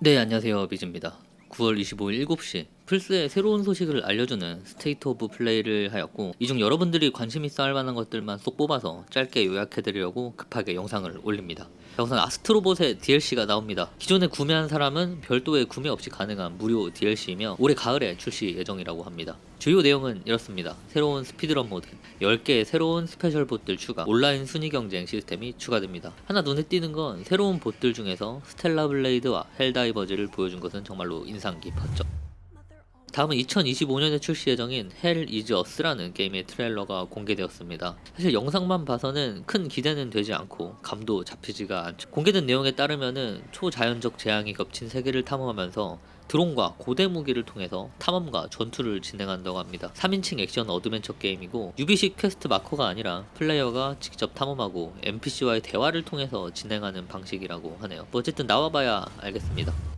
네, 안녕하세요. 비즈입니다. 9월 25일 7시 플스의 새로운 소식을 알려주는 스테이트 오브 플레이를 하였고 이 중 여러분들이 관심 있어 할 만한 것들만 쏙 뽑아서 짧게 요약해드리려고 급하게 영상을 올립니다. 자, 우선 아스트로봇의 DLC가 나옵니다. 기존에 구매한 사람은 별도의 구매 없이 가능한 무료 DLC이며 올해 가을에 출시 예정이라고 합니다. 주요 내용은 이렇습니다. 새로운 스피드런 모드, 10개의 새로운 스페셜 봇들 추가, 온라인 순위 경쟁 시스템이 추가됩니다. 하나 눈에 띄는 건 새로운 봇들 중에서 스텔라 블레이드와 헬다이버즈를 보여준 것은 정말로 인상 깊었죠. 다음은 2025년에 출시 예정인 헬 이즈 어스라는 게임의 트레일러가 공개되었습니다. 사실 영상만 봐서는 큰 기대는 되지 않고 감도 잡히지가 않죠. 공개된 내용에 따르면은 초자연적 재앙이 겹친 세계를 탐험하면서 드론과 고대 무기를 통해서 탐험과 전투를 진행한다고 합니다. 3인칭 액션 어드벤처 게임이고 유비식 퀘스트 마커가 아니라 플레이어가 직접 탐험하고 NPC와의 대화를 통해서 진행하는 방식이라고 하네요. 뭐 어쨌든 나와봐야 알겠습니다.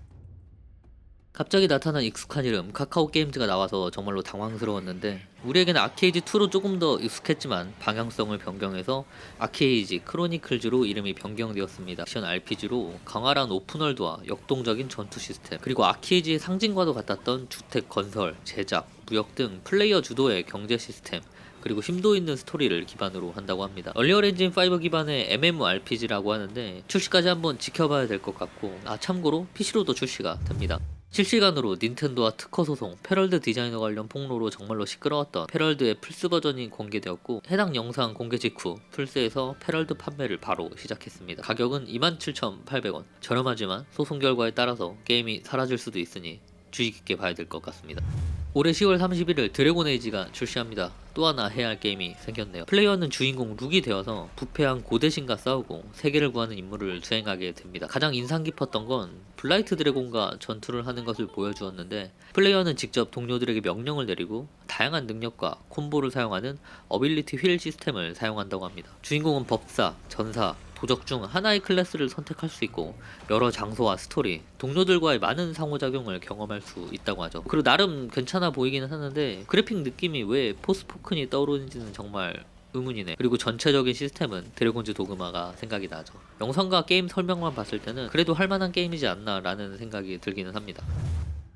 갑자기 나타난 익숙한 이름 카카오 게임즈가 나와서 정말로 당황스러웠는데 우리에게는 아케이지 2로 조금 더 익숙했지만 방향성을 변경해서 아케이지 크로니클즈로 이름이 변경되었습니다. 액션 RPG로 강화란 오픈월드와 역동적인 전투 시스템 그리고 아케이지의 상징과도 같았던 주택 건설, 제작, 무역 등 플레이어 주도의 경제 시스템 그리고 심도 있는 스토리를 기반으로 한다고 합니다. 얼리얼 엔진 5 기반의 MMORPG라고 하는데 출시까지 한번 지켜봐야 될 것 같고 아 참고로 PC로도 출시가 됩니다. 실시간으로 닌텐도와 특허 소송, 패럴드 디자이너 관련 폭로로 정말로 시끄러웠던 패럴드의 플스 버전이 공개되었고 해당 영상 공개 직후 플스에서 패럴드 판매를 바로 시작했습니다. 가격은 27,800원. 저렴하지만 소송 결과에 따라서 게임이 사라질 수도 있으니 주의 깊게 봐야 될 것 같습니다. 올해 10월 31일 드래곤 에이지가 출시합니다. 또 하나 해야 할 게임이 생겼네요. 플레이어는 주인공 룩이 되어서 부패한 고대신과 싸우고 세계를 구하는 임무를 수행하게 됩니다. 가장 인상 깊었던 건 블라이트 드래곤과 전투를 하는 것을 보여주었는데 플레이어는 직접 동료들에게 명령을 내리고 다양한 능력과 콤보를 사용하는 어빌리티 휠 시스템을 사용한다고 합니다. 주인공은 법사, 전사, 도적 중 하나의 클래스를 선택할 수 있고 여러 장소와 스토리, 동료들과의 많은 상호작용을 경험할 수 있다고 하죠. 그리고 나름 괜찮아 보이기는 하는데 그래픽 느낌이 왜 포스포큰이 떠오르는지는 정말 의문이네. 그리고 전체적인 시스템은 드래곤즈 도그마가 생각이 나죠. 영상과 게임 설명만 봤을 때는 그래도 할만한 게임이지 않나라는 생각이 들기는 합니다.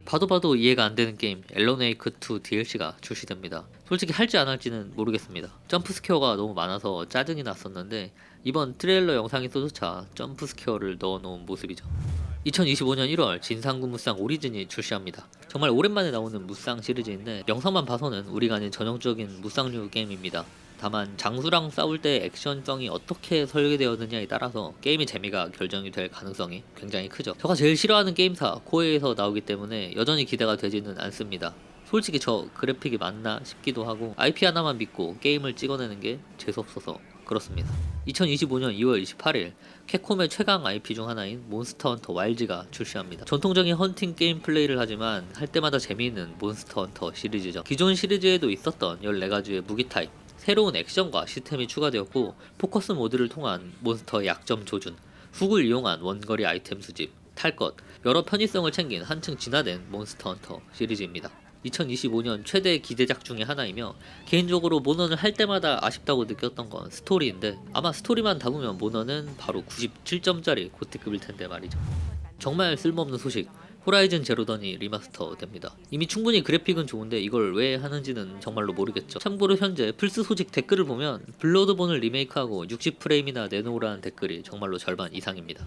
봐도 봐도 이해가 안 되는 게임 앨런 웨이크 2 DLC가 출시됩니다. 솔직히 할지 안 할지는 모르겠습니다. 점프 스퀘어가 너무 많아서 짜증이 났었는데 이번 트레일러 영상이 떠조차 점프 스퀘어를 넣어놓은 모습이죠. 2025년 1월 진상구 무쌍 오리진이 출시합니다. 정말 오랜만에 나오는 무쌍 시리즈인데 영상만 봐서는 우리가 아는 전형적인 무쌍류 게임입니다. 다만 장수랑 싸울 때 액션성이 어떻게 설계되었느냐에 따라서 게임의 재미가 결정이 될 가능성이 굉장히 크죠. 저가 제일 싫어하는 게임사 코에에서 나오기 때문에 여전히 기대가 되지는 않습니다. 솔직히 저 그래픽이 맞나 싶기도 하고 IP 하나만 믿고 게임을 찍어내는 게 재수없어서 그렇습니다. 2025년 2월 28일 캡콤의 최강 IP 중 하나인 몬스터 헌터 와일즈가 출시합니다. 전통적인 헌팅 게임 플레이를 하지만 할 때마다 재미있는 몬스터 헌터 시리즈죠. 기존 시리즈에도 있었던 14가지의 무기 타입, 새로운 액션과 시스템이 추가되었고 포커스 모드를 통한 몬스터의 약점 조준, 훅을 이용한 원거리 아이템 수집, 탈 것, 여러 편의성을 챙긴 한층 진화된 몬스터 헌터 시리즈입니다. 2025년 최대 기대작 중의 하나이며 개인적으로 모넌을 할 때마다 아쉽다고 느꼈던 건 스토리인데 아마 스토리만 담으면 모넌은 바로 97점짜리 고티급일 텐데 말이죠. 정말 쓸모없는 소식. 호라이즌 제로던이 리마스터 됩니다. 이미 충분히 그래픽은 좋은데 이걸 왜 하는지는 정말로 모르겠죠. 참고로 현재 플스 소식 댓글을 보면 블러드본을 리메이크하고 60프레임이나 내놓으라는 댓글이 정말로 절반 이상입니다.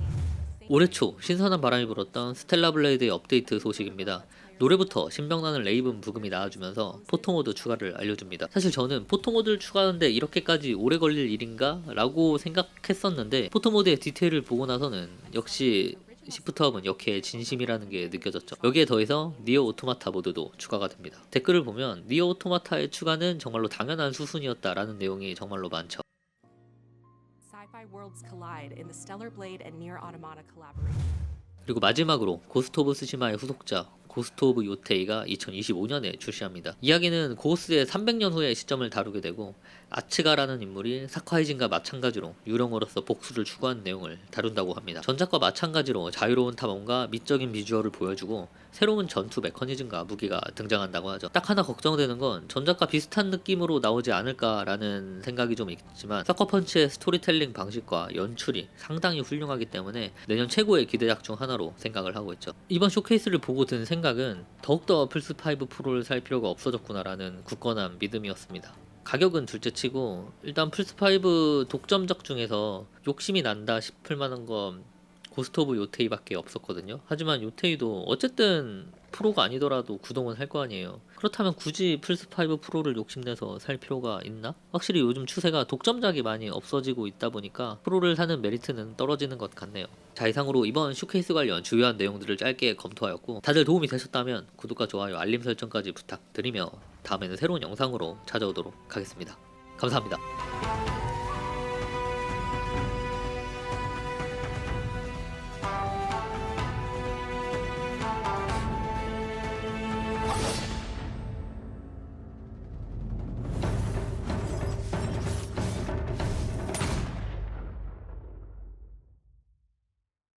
올해 초 신선한 바람이 불었던 스텔라 블레이드의 업데이트 소식입니다. 노래부터 신명나는 레이븐 부금이 나와주면서 포토모드 추가를 알려줍니다. 사실 저는 포토모드를 추가하는데 이렇게까지 오래 걸릴 일인가? 라고 생각했었는데 포토모드의 디테일을 보고 나서는 역시 시프트업은 역해 진심이라는 게 느껴졌죠. 여기에 더해서 니어 오토마타 모드도 추가가 됩니다. 댓글을 보면 니어 오토마타의 추가는 정말로 당연한 수순이었다라는 내용이 정말로 많죠. 그리고 마지막으로 고스트 오브 스시마의 후속작 고스트 오브 요테이가 2025년에 출시합니다. 이야기는 고스의 300년 후의 시점을 다루게 되고 아츠가라는 인물이 사카이진과 마찬가지로 유령으로서 복수를 추구하는 내용을 다룬다고 합니다. 전작과 마찬가지로 자유로운 탐험과 미적인 비주얼을 보여주고 새로운 전투 메커니즘과 무기가 등장한다고 하죠. 딱 하나 걱정되는 건 전작과 비슷한 느낌으로 나오지 않을까라는 생각이 좀 있지만 서커펀치의 스토리텔링 방식과 연출이 상당히 훌륭하기 때문에 내년 최고의 기대작 중 하나로 생각을 하고 있죠. 이번 쇼케이스를 보고 든 생각은 더욱더 플스5 프로를 살 필요가 없어졌구나라는 굳건한 믿음이었습니다. 가격은 둘째 치고 일단 플스5 독점작 중에서 욕심이 난다 싶을 만한 건 고스트 오브 요테이밖에 없었거든요. 하지만 요테이도 어쨌든 프로가 아니더라도 구동은 할 거 아니에요. 그렇다면 굳이 플스5 프로를 욕심내서 살 필요가 있나? 확실히 요즘 추세가 독점작이 많이 없어지고 있다 보니까 프로를 사는 메리트는 떨어지는 것 같네요. 자 이상으로 이번 쇼케이스 관련 주요한 내용들을 짧게 검토하였고 다들 도움이 되셨다면 구독과 좋아요 알림 설정까지 부탁드리며 다음에는 새로운 영상으로 찾아오도록 하겠습니다. 감사합니다.